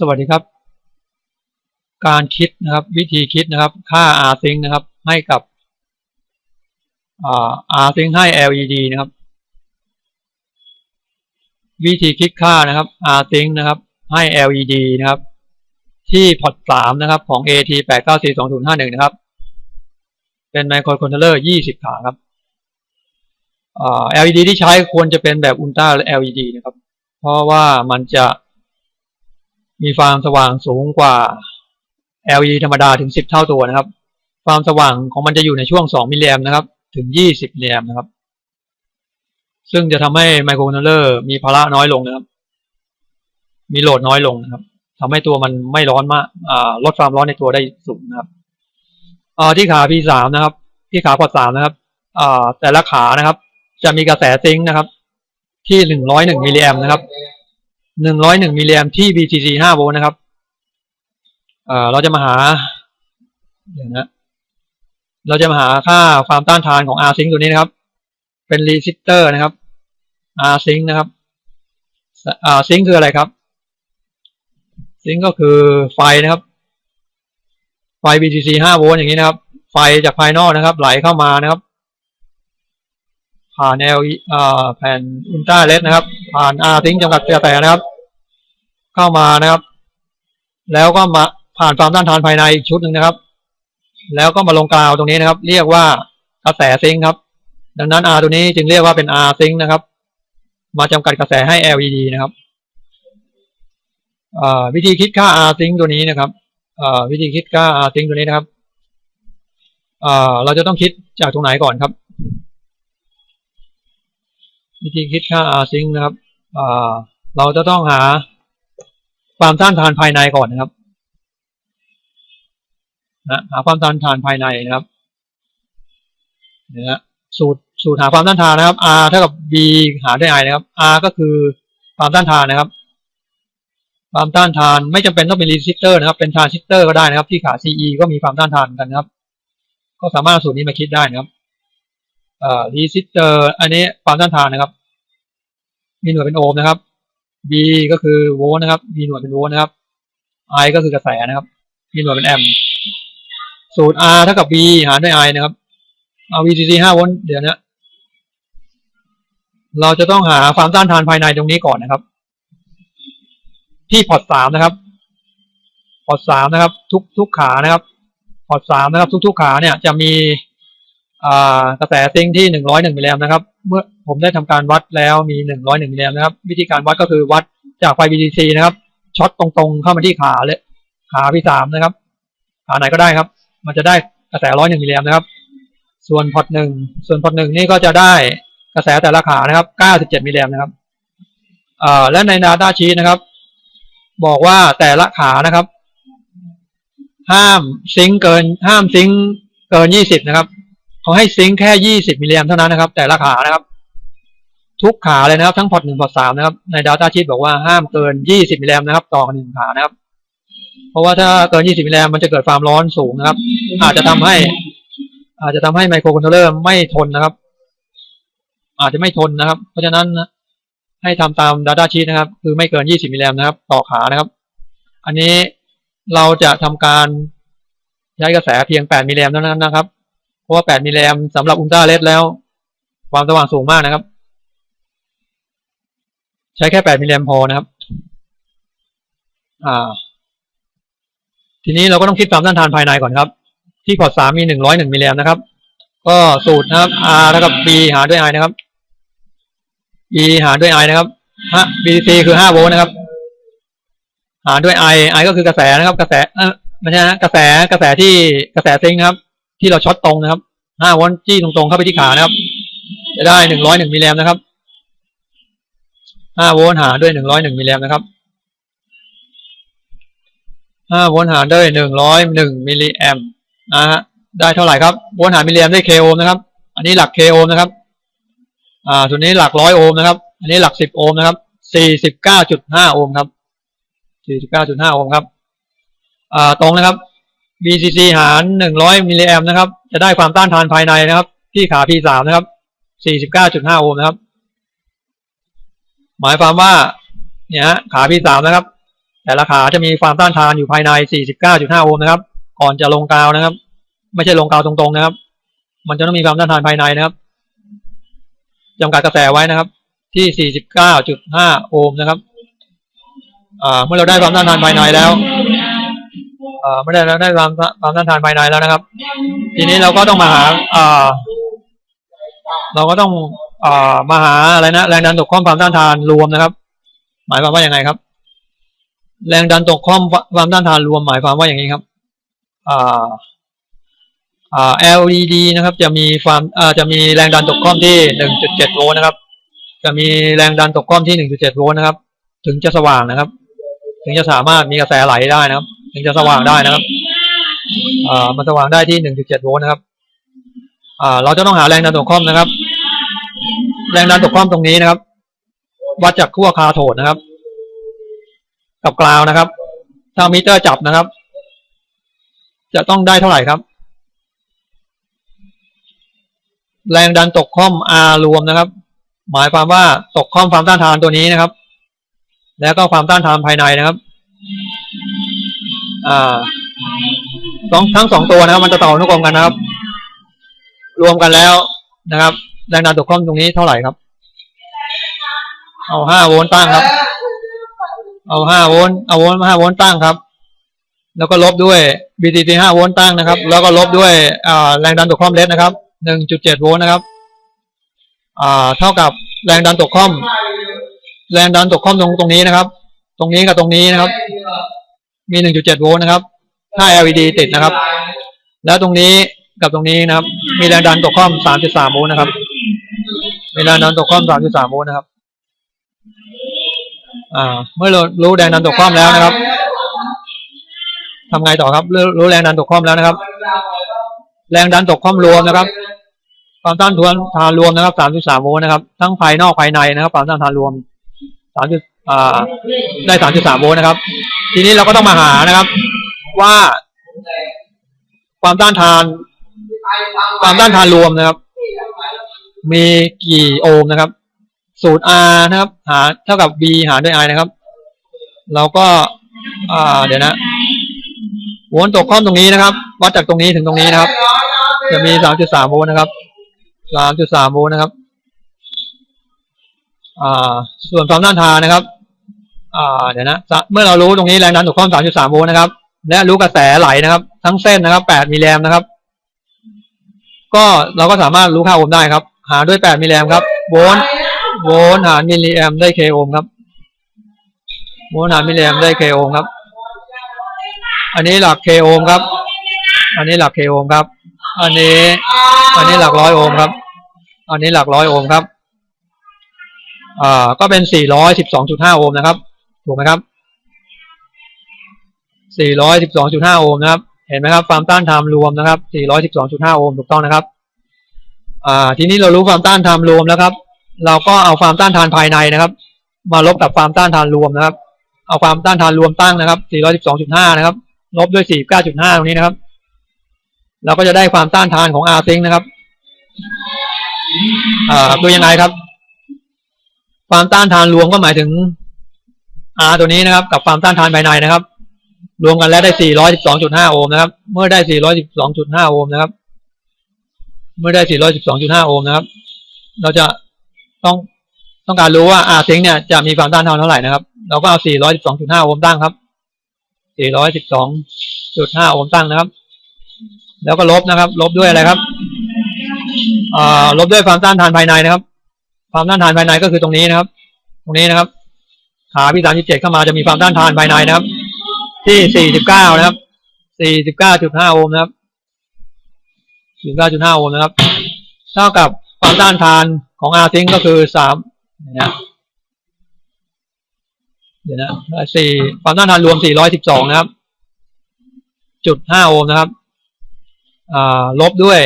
สวัสดีครับ การคิดนะครับ วิธีคิดนะครับ ค่า R sync นะครับ ให้กับอา R sync ให้ LED นะครับ วิธีคิดค่านะครับ R sync นะครับ ให้ LED นะครับ ที่พอร์ตสามนะครับ ของ AT แปดเก้าสี่สองศูนย์ห้าหนึ่งนะครับ เป็นไมโครคอนโทรลเลอร์ยี่สิบขาครับ LED ที่ใช้ควรจะเป็นแบบอุลตร้า LED นะครับ เพราะว่ามันจะ มีความสว่างสูงกว่า LED ธรรมดาถึง 10 เท่าตัวนะครับ ความสว่างของมันจะอยู่ในช่วง 2 มิลลิแอมนะครับ ถึง 20 มิลลิแอมนะครับ ซึ่งจะทำให้ไมโครคอนโทรลเลอร์มีภาระน้อยลงนะครับ มีโหลดน้อยลงนะครับทำให้ตัวมันไม่ร้อนมากลดความร้อนในตัวได้สูงนะครับที่ขา P3 นะครับ ที่ขาพอร์ต3นะครับแต่ละขานะครับ จะมีกระแสซิงค์นะครับ ที่ 101มิลลิแอมนะครับ หนึ่งร้อยหนึ่งมิลลิแอมที่ BTC ห้าโวลต์นะครับเออเราจะมาหาเดี๋ยวนะเราจะมาหาค่าความต้านทานของ R sync ตัวนี้นะครับ เป็นรีสิสเตอร์นะครับ R sync นะครับ R sync คืออะไรครับ sync ก็คือไฟนะครับ ไฟ BTC ห้าโวลต์อย่างนี้นะครับ ไฟจากภายนอกนะครับ ไหลเข้ามานะครับ ผ่าน L แผ่นอุลตราเลดนะครับ ผ่าน R ทิ้งจำกัดเสียแต่นะครับ เข้ามานะครับ แล้วก็มาผ่านความต้านทานภายในอีกชุดหนึ่งนะครับ แล้วก็มาลงกราวตรงนี้นะครับ เรียกว่ากระแสซิงครับ ดังนั้น R ตัวนี้จึงเรียกว่าเป็น R ซิงนะครับ มาจำกัดกระแสให้ LED นะครับวิธีคิดค่า R ซิงตัวนี้นะครับวิธีคิดค่า R ซิงตัวนี้นะครับเราจะต้องคิดจากตรงไหนก่อนครับ วิธีคิดค่า R sync นะครับเราจะต้องหาความต้านทานภายในก่อนนะครับนะหาความต้านทานภายในนะครับนะสูตรสูตรหาความต้านทานนะครับ R เท่ากับ B หาด้วย I นะครับ R ก็คือความต้านทานนะครับ ความต้านทานไม่จำเป็นต้องเป็นรีสิสเตอร์นะครับ เป็นทรานซิสเตอร์ก็ได้นะครับ ที่ขา CE ก็มีความต้านทานกันนะครับ ก็สามารถสูตรนี้มาคิดได้นะครับ เอ่อรีสิสเตอร์อันนี้ความต้านทานนะครับ มีหน่วยเป็นโอห์มนะครับ B ก็คือโวลต์นะครับ มีหน่วยเป็นโวลต์นะครับ I ก็คือกระแสนะครับ มีหน่วยเป็นแอมป์สูตร R เท่ากับ B หารด้วย I นะครับเอา VCC ห้าโวลต์เดี๋ยวนะเราจะต้องหาความต้านทานภายในตรงนี้ก่อนนะครับ ที่พอร์ตสามนะครับ พอร์ตสามนะครับ ทุกทุกขานะครับ พอร์ตสามนะครับ ทุกทุกขาเนี่ยจะมี กระแสซิงที่หนึ่งร้อยหนึ่งมิลลิแอมนะครับ เมื่อผมได้ทำการวัดแล้วมีหนึ่งร้อยหนึ่งมิลลิแอมนะครับ วิธีการวัดก็คือวัดจากไฟ BTC นะครับช็อตตรงๆเข้ามาที่ขาเลยขาที่สามนะครับขาไหนก็ได้ครับ มันจะได้กระแสร้อยหนึ่งมิลลิแอมนะครับ ส่วนพอร์ตหนึ่งส่วนพอร์ตหนึ่งนี่ก็จะได้กระแสแต่ละขานะครับเก้าสิบเจ็ดมิลลิแอมนะครับและในนาดาชีนะครับ บอกว่าแต่ละขานะครับ ห้ามซิงเกินห้ามซิงเกินยี่สิบนะครับ เขาให้ซิงค์แค่ยี่สิบมิลลิแอมเท่านั้นนะครับ แต่ละขานะครับ ทุกขาเลยนะครับ ทั้งพอร์ตหนึ่งพอร์ตสามนะครับ ใน Data Sheet บอกว่าห้ามเกินยี่สิบมิลลิแอมนะครับต่อหนึ่งขานะครับ เพราะว่าถ้าเกินยี่สิบมิลลิแอมมันจะเกิดความร้อนสูงนะครับ อาจจะทำให้ อาจจะทำให้ไมโครคอนโทรลเลอร์ไม่ทนนะครับ อาจจะไม่ทนนะครับ เพราะฉะนั้นให้ทำตาม Data Sheet นะครับ คือไม่เกินยี่สิบมิลลิแอมนะครับ ต่อขานะครับ อันนี้เราจะทำการใช้กระแสเพียงแปดมิลลิแอมเท่านั้นนะครับ เพราะว่า 8 มิลลิแอมสำหรับอุลตราเลดแล้ว ความสว่างสูงมากนะครับ ใช้แค่ 8 มิลลิแอมพอนะครับ อ่า ทีนี้เราก็ต้องคิดความต้านทานภายในก่อนครับ ที่พอร์ต3มี 101 มิลลิแอมนะครับ ก็สูตรนะครับ R เท่ากับ B หารด้วย I นะครับ E หารด้วย I นะครับฮะ BC คือ5โวลต์นะครับ หารด้วย I I ก็คือกระแสนะครับ กระแส เออไม่ใช่นะกระแสกระแสที่กระแสซิงครับ ที่เราช็อตตรงนะครับห้าโวลต์จี้ตรงๆเข้าไปที่ขานะครับ จะได้หนึ่งร้อยหนึ่งมิลลิแอมนะครับห้าโวลต์หารด้วยหนึ่งร้อยหนึ่งมิลลิแอมนะครับห้าโวลต์หารด้วยหนึ่งร้อยหนึ่งมิลลิแอมนะฮะได้เท่าไหร่ครับโวลต์หารมิลลิแอมได้เคโอห์มนะครับ อันนี้หลักเคโอห์มนะครับ อ่าส่วนนี้หลักร้อยโอห์มนะครับ อันนี้หลักสิบโอห์มนะครับสี่สิบเก้าจุดห้าโอห์มครับสี่สิบเก้าจุดห้าโอห์มครับ อ่าตรงนะครับ BCC หารหนึ่งร้อยมิลลิแอมนะครับ จะได้ความต้านทานภายในนะครับ ที่ขา P3 นะครับสี่สิบเก้าจุดห้าโอห์มนะครับ หมายความว่า เนี่ยขา P3 นะครับ แต่ละขาจะมีความต้านทานอยู่ภายใน 49.5 โอห์มนะครับ ก่อนจะลงกาวนะครับ ไม่ใช่ลงกาวตรงๆนะครับ มันจะต้องมีความต้านทานภายในนะครับจำกัดกระแสไว้นะครับ ที่ 49.5 โอห์มนะครับ อ่า เมื่อเราได้ความต้านทานภายในแล้ว อ่าเมื่อเราได้ความความต้านทานภายในแล้วนะครับ ทีนี้เราก็ต้องมาหาเอ่าเราก็ต้องเอ่ามาหาอะไรนะแรงดันตกข้อมความต้านทานรวมนะครับ หมายความว่าอย่างไงครับ แรงดันตกข้อมความต้านทานรวมหมายความว่าอย่างนี้ครับอ่าอ่า LED นะครับ จะมีความอ่าจะมีแรงดันตกข้อมที่1.7โวลต์นะครับ จะมีแรงดันตกข้อมที่1.7โวลต์นะครับ ถึงจะสว่างนะครับ ถึงจะสามารถมีกระแสไหลได้นะครับ ถึงจะสว่างได้นะครับอ่ามันสว่างได้ที่1.7โวลต์นะครับอ่าเราจะต้องหาแรงดันตกข้อมนะครับ แรงดันตกข้อมตรงนี้นะครับ วัดจากขั้วคาโทดนะครับ กับกราวนะครับ ถ้ามิเตอร์จับนะครับ จะต้องได้เท่าไหร่ครับ แรงดันตกข้อม R รวมนะครับ หมายความว่าตกข้อมความต้านทานตัวนี้นะครับ แล้วก็ความต้านทานภายในนะครับ อ่าสองทั้งสองตัวนะครับ มันจะต่ออนุกรมกันนะครับ รวมกันแล้วนะครับแรงดันตกข้อมตรงนี้เท่าไหร่ครับ เอาห้าโวลต์ตั้งครับ เอาห้าโวลต์เอาโวลต์ห้าโวลต์ตั้งครับ แล้วก็ลบด้วย BTC ห้าโวลต์ตั้งนะครับ แล้วก็ลบด้วยแรงดันตกข้อมเลสนะครับหนึ่งจุดเจ็ดโวลต์นะครับเท่ากับแรงดันตกข้อม แรงดันตกข้อมตรงตรงนี้นะครับ ตรงนี้กับตรงนี้นะครับ มีหนึ่งจุดเจ็ดโวลต์นะครับถ้า LED ติดนะครับ แล้วตรงนี้กับตรงนี้นะครับ มีแรงดันตกข้อมสามจุดสามโวลต์นะครับ มีแรงดันตกข้อมสามจุดสามโวลต์นะครับ อ่า เมื่อเรารู้แรงดันตกข้อมแล้วนะครับทำไงต่อครับรู้รู้แรงดันตกข้อมแล้วนะครับ แรงดันตกข้อมรวมนะครับ ความต้านทานทานรวมนะครับ 3.3 โวลต์นะครับ ทั้งภายนอกภายในนะครับ ความต้านทานรวม 3. จุดอ่าได้3.3โวลต์นะครับ ทีนี้เราก็ต้องมาหานะครับ ว่าความต้านทาน ความต้านทานรวมนะครับ มีกี่โอห์มนะครับ สูตร R นะครับ หาเท่ากับ B หารด้วย I นะครับ เราก็อ่าเดี๋ยวนะวลต์ตกข้อมตรงนี้นะครับ วัดจากตรงนี้ถึงตรงนี้นะครับ จะมี3.3โวลต์นะครับ3.3โวลต์นะครับ อ่า ส่วนความต้านทานนะครับ เดี๋ยวนะเมื่อเรารู้ตรงนี้แรงดันตกข้อม3.3โวลต์นะครับ และรู้กระแสไหลนะครับ ทั้งเส้นนะครับ8มิลลิแอมนะครับ ก็เราก็สามารถรู้ค่าโอห์มได้ครับ หาด้วย8มิลลิแอมครับโวลต์โวลต์หารมิลลิแอมได้ k โอห์มครับโวลต์หารมิลลิแอมได้ k โอห์มครับ อันนี้หลัก k โอห์มครับ อันนี้หลัก k โอห์มครับ อันนี้ อันนี้หลักร้อยโอห์มครับ อันนี้หลักร้อยโอห์มครับอ่าก็เป็น 412.5 โอห์มนะครับ ถูกไหมครับ 412.5 โอห์มนะครับ เห็นไหมครับ ความต้านทานรวมนะครับ 412.5 โอห์มถูกต้องนะครับ อ่า ทีนี้เรารู้ความต้านทานรวมแล้วครับ เราก็เอาความต้านทานภายในนะครับ มาลบกับความต้านทานรวมนะครับ เอาความต้านทานรวมตั้งนะครับ 412.5 นะครับ ลบด้วย 49.5 ตรงนี้นะครับ เราก็จะได้ความต้านทานของ R Sync นะครับ อ่าดูยังไงครับ ความต้านทานรวมก็หมายถึง R ตัวนี้นะครับ กับความต้านทานภายในนะครับ รวมกันแล้วได้ 412.5 โอห์มนะครับ เมื่อได้ 412.5 โอห์มนะครับ เมื่อได้ 412.5 โอห์มนะครับ เราจะต้องต้องการรู้ว่า R Sync เนี่ยจะมีความต้านทานเท่าไหร่นะครับ เราก็เอา 412.5 โอห์มตั้งครับ 412.5 โอห์มตั้งนะครับ แล้วก็ลบนะครับ ลบด้วยอะไรครับอ่าลบด้วยความต้านทานภายในนะครับ ความต้านทานภายในก็คือตรงนี้นะครับ ตรงนี้นะครับ ขาพี่สามสิบเจ็ดเข้ามาจะมีความต้านทานภายในนะครับ ที่สี่สิบเก้านะครับสี่สิบเก้าจุดห้าโอห์มนะครับสี่สิบเก้าจุดห้าโอห์มนะครับ เท่ากับความต้านทานของอาซิงก็คือสามเนี่ยเดี๋ยวนะสี่ความต้านทานรวมสี่ร้อยสิบสองนะครับ จุดห้าโอห์มนะครับ อ่า ลบด้วย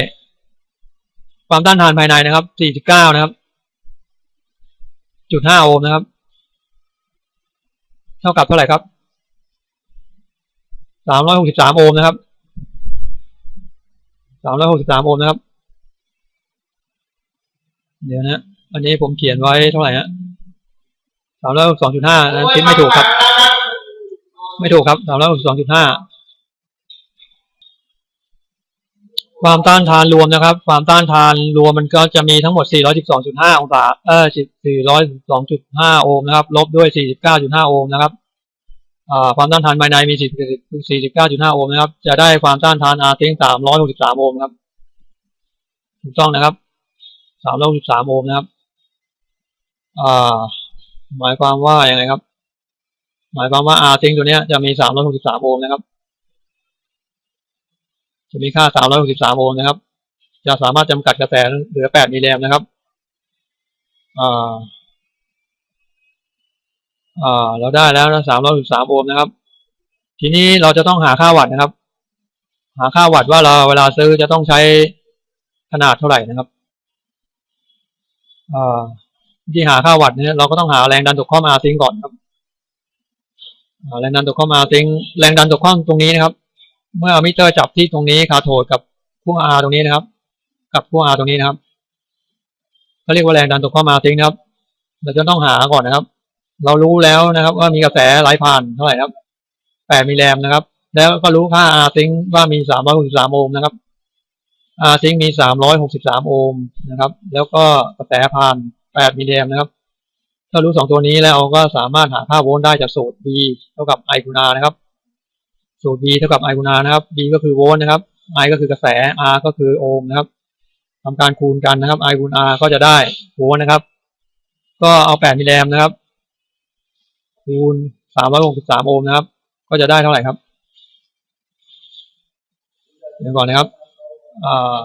ความต้านทานภายในนะครับสี่สิบเก้านะครับ จุดห้าโอห์มนะครับ เท่ากับเท่าไหร่ครับสามร้อยหกสิบสามโอห์มนะครับสามร้อยหกสิบสามโอห์มนะครับ เดี๋ยวนะ อันนี้ผมเขียนไว้เท่าไหร่ฮะสามร้อยสองจุดห้านะคิดไม่ถูกครับ ไม่ถูกครับสามร้อยสองจุดห้า ความต้านทานรวมนะครับ ความต้านทานรวมมันก็จะมีทั้งหมด 412.5 องศา เออ412.5 โอห์มนะครับ ลบด้วย 49.5 โอห์มนะครับความต้านทานภายในมี 49.5 โอห์มนะครับ จะได้ความต้านทานอาร์ติง363 โอห์มครับ ถูกต้องนะครับ 363 โอห์มนะครับ หมายความว่าอย่างไรครับ หมายความว่าอาร์ติงตัวนี้จะมี 363 โอห์มนะครับ จะมีค่า 363 โอห์มนะครับ จะสามารถจำกัดกระแสเหลือ 8 มิลลิแอมป์นะครับ อ่า อ่า เราได้แล้วนะ363 โอห์มนะครับ ทีนี้เราจะต้องหาค่าวัตต์นะครับ หาค่าวัตต์ว่าเราเวลาซื้อจะต้องใช้ขนาดเท่าไหร่นะครับ อ่าที่หาค่าวัตต์เนี่ยเราก็ต้องหาแรงดันตกข้อมาซิงก่อนครับแรงดันตกข้อมาซิงแรงดันตกข้อตรงนี้นะครับ เมื่อมิเตอร์จับที่ตรงนี้คาโทดกับพ่ว R ตรงนี้นะครับ กับพ่ว R ตรงนี้นะครับเขาเรียกว่าแรงดันตกข้อมาซิงนะครับ เราจะต้องหาก่อนนะครับ เรารู้แล้วนะครับ ว่ามีกระแสไหลผ่านเท่าไหร่ครับ8มิลลิแอมนะครับ แล้วก็รู้ค่า R ซิงว่ามี363โอห์มนะครับ R ซิงมี363โอห์มนะครับ แล้วก็กระแสผ่าน8มิลลิแอมนะครับถ้ารู้สองตัวนี้แล้วก็สามารถหาค่าโวลต์ได้จากสูตร V เท่ากับ I คูณ R นะครับ สูตร V เท่ากับ I คูณ R นะครับ V ก็คือโวลต์นะครับ I ก็คือกระแส R ก็คือโอห์มนะครับทำการคูณกันนะครับ I คูณ R ก็จะได้โวลต์นะครับ ก็เอา 8 มิลลิแอมนะครับ คูณ 363 โอห์มนะครับ ก็จะได้เท่าไหร่ครับเดี๋ยวก่อนนะครับอ่า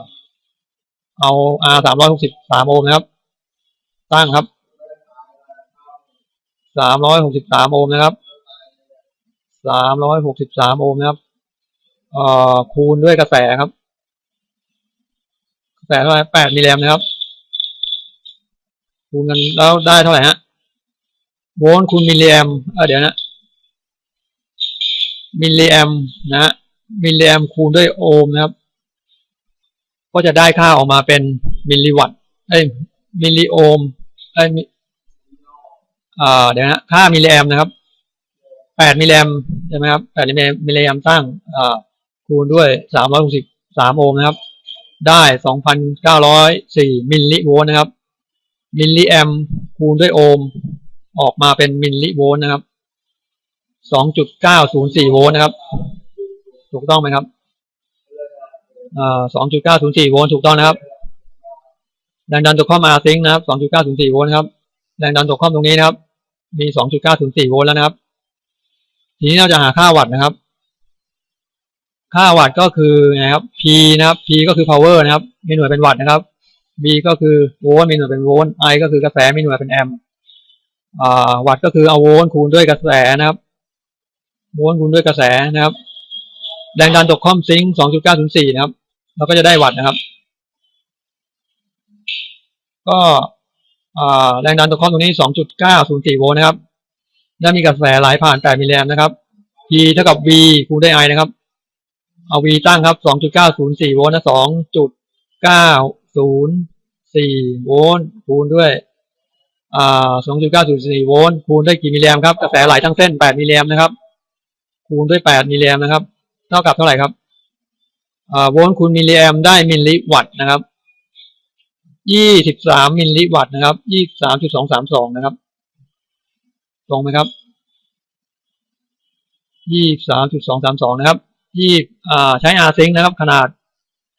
เอา R 363โอห์มนะครับ ตั้งครับ363โอห์มนะครับ สามร้อยหกสิบสามโอห์มนะครับเอ่อคูณด้วยกระแสครับ กระแสเท่าไหร่แปดมิลลิแอมนะครับ คูณกันแล้วได้เท่าไหร่ฮะโวลต์คูณมิลลิแอมเออเดี๋ยวนะมิลลิแอมนะมิลลิแอมคูณด้วยโอห์มนะครับ ก็จะได้ค่าออกมาเป็นมิลลิวัตต์เอ้ยมิลลิโอห์มเอ้ยอ่าเดี๋ยวนะค่ามิลลิแอมนะครับ แปดมิลลิแอมใช่ไหมครับแปดมิลลิแอมตั้งคูณด้วยสามร้อยหกสิบสามโอห์มนะครับ ได้สองพันเก้าร้อยสี่มิลลิโวลต์นะครับ มิลลิแอมคูณด้วยโอห์มออกมาเป็นมิลลิโวลต์นะครับสองจุดเก้าศูนย์สี่โวลต์นะครับ ถูกต้องไหมครับสองจุดเก้าศูนย์สี่โวลต์ถูกต้องนะครับ แรงดันตกข้อมาซิงค์นะครับสองจุดเก้าศูนย์สี่โวลต์นะครับ แรงดันตกข้อมตรงนี้นะครับ มีสองจุดเก้าศูนย์สี่โวลต์แล้วนะครับ ทีนี้เราจะหาค่าวัตต์นะครับ ค่าวัตต์ก็คือนะครับ P นะครับ P ก็คือ power นะครับ มีหน่วยเป็นวัตต์นะครับ V ก็คือโวลต์มีหน่วยเป็นโวลต์ I ก็คือกระแสมีหน่วยเป็นแอมป์วัตต์ก็คือเอาโวลต์คูณด้วยกระแสนะครับ โวลต์คูณด้วยกระแสนะครับ แรงดันตกข้อมซิงค์2.904 นะครับ เราก็จะได้วัตต์นะครับ ก็แรงดันตกข้อมตรงนี้ 2.904 โวลต์นะครับ และมีกระแสไหลผ่าน 8 มิลลิแอมป์นะครับ P เท่ากับ V คูณด้วย I นะครับ เอา V ตั้งครับ 2.904 โวลต์นะ2.904 โวลต์คูณด้วยอ่า2.904 โวลต์คูณด้วยกี่มิลลิแอมป์ครับ กระแสไหลทั้งเส้น 8 มิลลิแอมป์นะครับ คูณด้วย 8 มิลลิแอมป์นะครับ เท่ากับเท่าไหร่ครับอ่าโวลต์คูณมิลลิแอมป์ได้มิลลิวัตต์นะครับ 23 มิลลิวัตต์นะครับ 23.232 นะครับ ตรงไหมครับยี่สามจุดสองสามสองนะครับยี่อ่าใช้อาซิงนะครับ ขนาด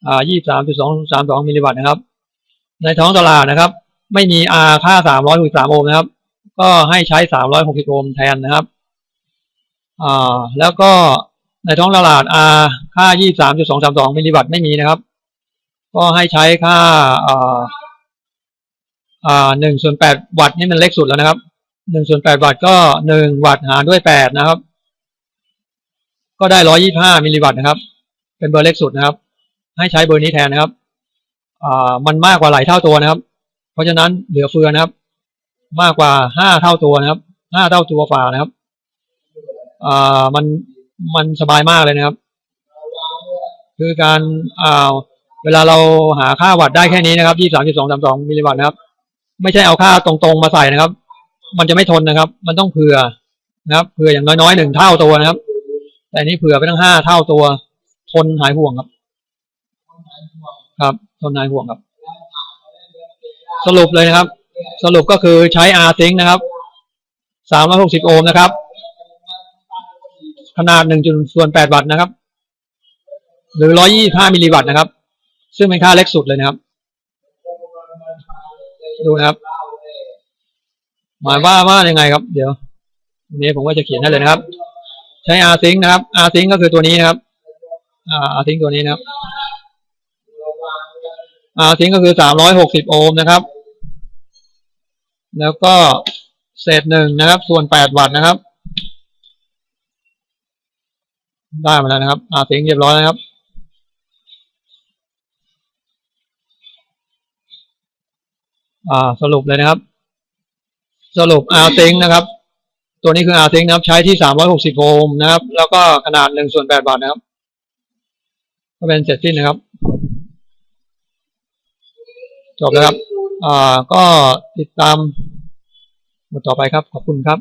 อ่ายี่สามจุดสองสามสองมิลลิวัตต์นะครับ ในท้องตลาดนะครับ ไม่มีอาค่าสามร้อยหกสามโอห์มนะครับ ก็ให้ใช้สามร้อยหกสิบโอห์มแทนนะครับอ่าแล้วก็ในท้องตลาดอาค่ายี่สามจุดสองสามสองมิลลิวัตต์ไม่มีนะครับ ก็ให้ใช้ค่าอ่าอ่าหนึ่งส่วนแปดวัตต์นี่มันเล็กสุดแล้วนะครับ หนึ่งส่วนแปดวัตต์ก็หนึ่งวัตต์หารด้วยแปดนะครับ ก็ได้ร้อยี่ห้ามิลลิวัตต์นะครับ เป็นเบอร์เล็กสุดนะครับ ให้ใช้เบอร์นี้แทนนะครับอ่ามันมากกว่าหลายเท่าตัวนะครับ เพราะฉะนั้นเหลือเฟือนะครับ มากกว่าห้าเท่าตัวนะครับห้าเท่าตัวฝ่านะครับอ่ามันมันสบายมากเลยนะครับ คือการอ่าเวลาเราหาค่าวัตต์ได้แค่นี้นะครับยี่สามจุดสองสามสองมิลลิวัตต์นะครับ ไม่ใช่เอาค่าตรงๆมาใส่นะครับ มันจะไม่ทนนะครับ มันต้องเผื่อนะครับ เผื่ออย่างน้อยๆหนึ่งเท่าตัวนะครับ แต่อันนี้เผื่อไปตั้งห้าเท่าตัว ทนหายห่วงครับ ครับ ทนหายห่วงครับ สรุปเลยนะครับ สรุปก็คือใช้อาร์ซิงนะครับสามร้อยหกสิบโอห์มนะครับ ขนาดหนึ่งจุดส่วนแปดวัตต์นะครับ หรือร้อยี่ห้ามิลลิวัตต์นะครับ ซึ่งเป็นค่าเล็กสุดเลยนะครับ ดูนะครับ หมายว่าว่ายังไงครับ เดี๋ยววันนี้ผมก็จะเขียนให้เลยนะครับ ใช้อาร์ซิงนะครับอาร์ซิงก็คือตัวนี้นะครับอาอาร์ซิงตัวนี้นะครับอาร์ซิงก็คือสามร้อยหกสิบโอห์มนะครับ แล้วก็เศษหนึ่งนะครับ ส่วนแปดวัตต์นะครับ ได้มาแล้วนะครับอาร์ซิงเรียบร้อยแล้วครับอ่าสรุปเลยนะครับ สรุปอาร์ติงนะครับ ตัวนี้คืออาร์ติงนะครับ ใช้ที่สามร้อยหกสิบโอห์มนะครับ แล้วก็ขนาดหนึ่งส่วนแปดบาทนะครับ ก็เป็นเสร็จสิ้นนะครับ จบแล้วครับ อ่า ก็ติดตามบทต่อไปครับ ขอบคุณครับ